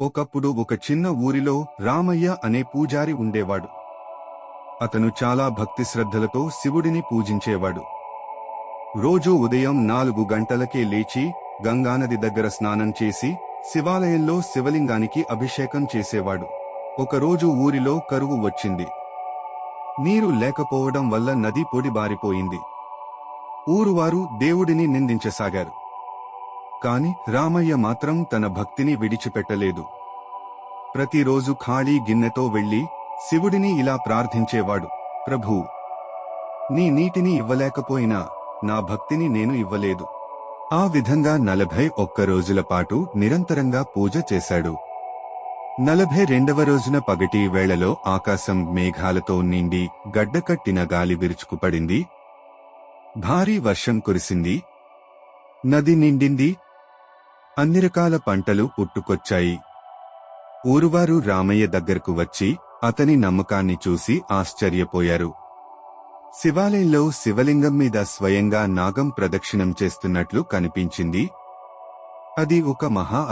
ఒకప్పుడు ఒక చిన్న ఊరిలో రామయ్య అనే పూజారి ఉండేవాడు. అతను చాలా భక్తి శ్రద్ధలతో శివుడిని పూజించేవాడు. రోజూ ఉదయం నాలుగు గంటలకే లేచి గంగానది దగ్గర స్నానం చేసి శివాలయంలో శివలింగానికి అభిషేకం చేసేవాడు. ఒకరోజు ఊరిలో కరువు వచ్చింది. నీరు లేకపోవడం వల్ల నది పొడిబారిపోయింది. ఊరువారు దేవుడిని నిందించసాగారు. కాని రామయ్య మాత్రం తన భక్తిని విడిచిపెట్టలేదు. ప్రతిరోజు ఖాళీ గిన్నెతో వెళ్ళి శివుడిని ఇలా ప్రార్థించేవాడు ప్రభూ నీ నీటిని ఇవ్వలేకపోయినా నా భక్తిని నేను ఇవ్వలేదు. ఆ విధంగా నలభై ఒక్క రోజుల పాటు నిరంతరంగా పూజ చేశాడు. నలభై రెండవ రోజున పగటి వేళలో ఆకాశం మేఘాలతో నిండి గడ్డకట్టిన గాలి విరుచుకుపడింది. భారీ వర్షం కురిసింది. నది నిండింది. అన్ని రకాల పంటలు పుట్టుకొచ్చాయి ఊరువారు రామయ్య దగ్గరకు వచ్చి అతని నమ్మకాన్ని చూసి ఆశ్చర్యపోయారు. శివాలయంలో శివలింగం మీద స్వయంగా నాగం ప్రదక్షిణం చేస్తున్నట్లు కనిపించింది. అది ఒక మహా